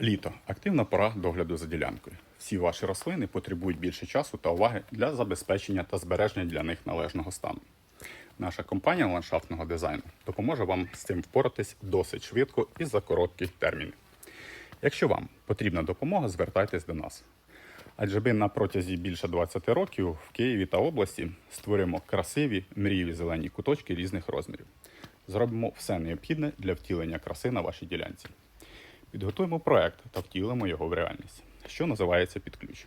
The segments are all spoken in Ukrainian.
Літо активна пора догляду за ділянкою. Всі ваші рослини потребують більше часу та уваги для забезпечення та збереження для них належного стану. Наша компанія ландшафтного дизайну допоможе вам з цим впоратись досить швидко і за короткі терміни. Якщо вам потрібна допомога, звертайтесь до нас. Адже ми на протязі більше 20 років в Києві та області створюємо красиві мрієві зелені куточки різних розмірів. Зробимо все необхідне для втілення краси на вашій ділянці. Підготуємо проект та втілимо його в реальність, що називається під ключ.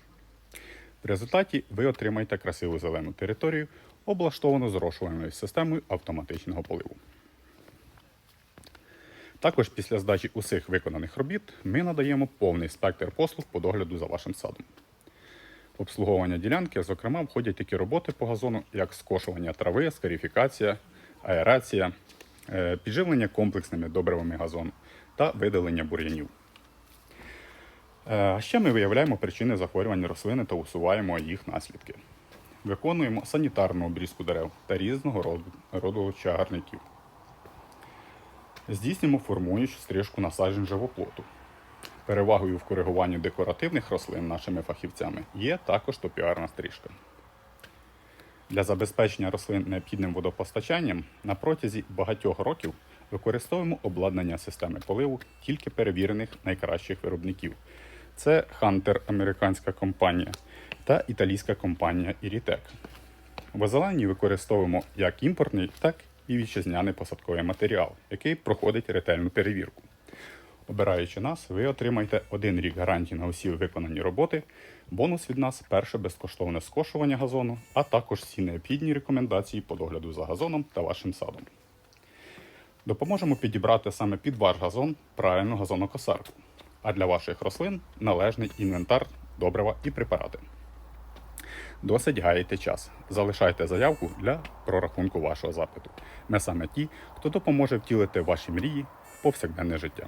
В результаті ви отримаєте красиву зелену територію, облаштовану зрошувальною системою автоматичного поливу. Також після здачі усіх виконаних робіт ми надаємо повний спектр послуг по догляду за вашим садом. Обслуговування ділянки, зокрема, входять такі роботи по газону, як скошування трави, скарифікація, аерація, е, підживлення комплексними добривами газону та видалення бур'янів. Е, А ще ми виявляємо причини захворювань рослини та усуваємо їх наслідки. Виконуємо санітарну обрізку дерев та різного роду, роду чагарників. Здійснюємо формуючу стрижку насаджень живоплоту. Перевагою в коригуванні декоративних рослин нашими фахівцями є також топіарна стрижка. Для забезпечення рослин необхідним водопостачанням на протязі багатьох років використовуємо обладнання системи поливу тільки перевірених найкращих виробників. Це Hunter американська компанія та італійська компанія Irritec. В озелененні використовуємо як імпортний, так і вітчизняний посадковий матеріал, який проходить ретельну перевірку. Обираючи нас, ви отримаєте один рік гарантії на усі виконані роботи, бонус від нас перше безкоштовне скошування газону, а також всі необхідні рекомендації по догляду за газоном та вашим садом. Допоможемо підібрати саме під ваш газон правильну газонокосарку, а для ваших рослин належний інвентар, добрива і препарати. Досить гаяйте час. Залишайте заявку для прорахунку вашого запиту. Ми саме ті, хто допоможе втілити ваші мрії в повсякденне життя.